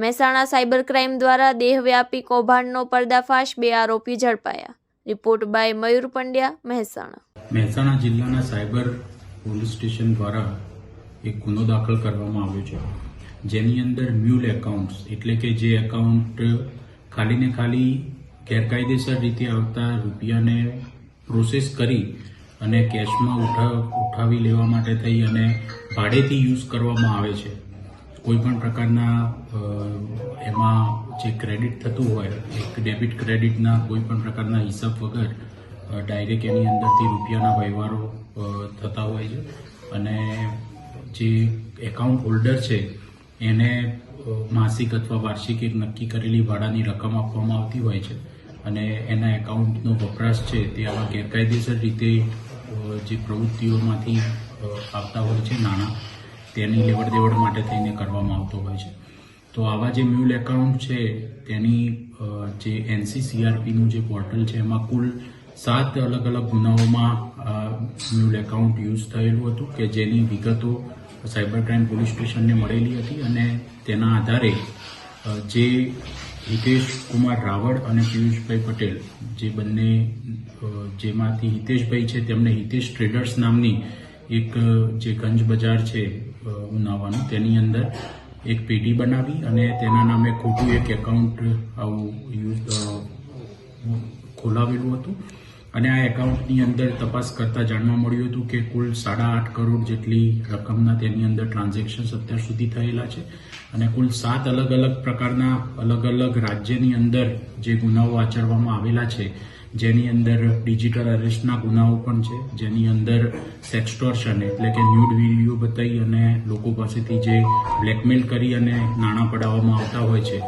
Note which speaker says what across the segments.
Speaker 1: Mehsana cyber crime દ્વારા દેહવ્યાપી કૌભાંડનો પર્દાફાશ બે આરોપી ઝડપાયા. Report by Mayur Pandya, Mehsana.
Speaker 2: Mehsana જિલ્લાના સાયબર પોલીસ સ્ટેશન દ્વારા એક ગુનો દાખલ કરવામાં આવ્યો છે. જેની અંદર મ્યુલ એકાઉન્ટ્સ, એટલે કે જે એકાઉન્ટ ખાલી ને ખાલી ગેરકાયદેસર રીતે આવતા રૂપિયાને પ્રોસેસ કરી અને કેશમાં ઉઠાવી લેવા માટે થઈ અને ભાડેથી યુઝ કરવામાં આવે છે. કોઈ પણ પ્રકારના એમાં જે ક્રેડિટ થતું હોય, એક ડેબિટ ક્રેડિટના કોઈ પણ પ્રકારના હિસાબ વગર ડાયરેક્ટ એની અંદરથી રૂપિયાના વ્યવહારો થતા હોય છે. અને જે એકાઉન્ટ હોલ્ડર છે, એને માસિક અથવા વાર્ષિક એક નક્કી કરેલી ભાડાની રકમ આપવામાં આવતી હોય છે. અને એના એકાઉન્ટનો વપરાશ છે તે આવા ગેરકાયદેસર રીતે જે પ્રવૃત્તિઓમાંથી આવતા હોય છે નાણાં. તેની લેવડ દેવડ માટે થઈને કરવામાં આવતો હોય છે. તો આવા જે મ્યુલ એકાઉન્ટ છે, તેની જે એનસીસીઆરપીનું જે પોર્ટલ છે, એમાં કુલ સાત અલગ અલગ ગુનાઓમાં મ્યુલ એકાઉન્ટ યુઝ થયેલું હતું કે જેની વિગતો સાયબર ક્રાઇમ પોલીસ સ્ટેશનને મળેલી હતી અને તેના આધારે જે હિતેશ કુમાર રાવળ અને પિયુષભાઈ પટેલ, જે બંને જેમાંથી હિતેશભાઈ છે, તેમને હિતેશ ટ્રેડર્સ નામની એક, જે ગંજ બજાર છે ઉનાવાનું, તેની અંદર એક પેઢી બનાવી અને તેના નામે ખોટું એક એકાઉન્ટ આવું યુઝ ખોલાવેલું હતું. અને આ એકાઉન્ટની અંદર તપાસ કરતા જાણવા મળ્યું હતું કે કુલ સાડા આઠ કરોડ જેટલી રકમના તેની અંદર ટ્રાન્ઝેક્શન્સ અત્યાર સુધી થયેલા છે. અને કુલ સાત અલગ અલગ પ્રકારના અલગ અલગ રાજ્યની અંદર જે ગુનાઓ આચરવામાં આવેલા છે જેની અંદર ડિજિટલ અરેસ્ટના ગુનાઓ પણ છે. જેની અંદર સેક્સટોર્શન એટલે કે ન્યૂડ વીડિયો બતાવી અને લોકો પાસેથી જે બ્લેકમેલ કરી અને નાણાં પડાવવામાં આવતા હોય છે,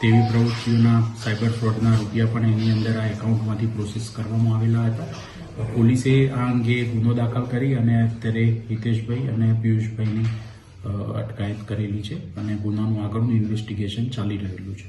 Speaker 2: તેવી પ્રવૃત્તિઓના સાયબર ફ્રોડના રૂપિયા પણ એની અંદર આ એકાઉન્ટમાંથી પ્રોસેસ કરવામાં આવેલા હતા. પોલીસે આ અંગે ગુનો દાખલ કરી અને અત્યારે હિતેશભાઈ અને પિયુષભાઈની અટકાયત કરેલી છે અને ગુનાનું આગળનું ઇન્વેસ્ટિગેશન ચાલી રહેલું છે.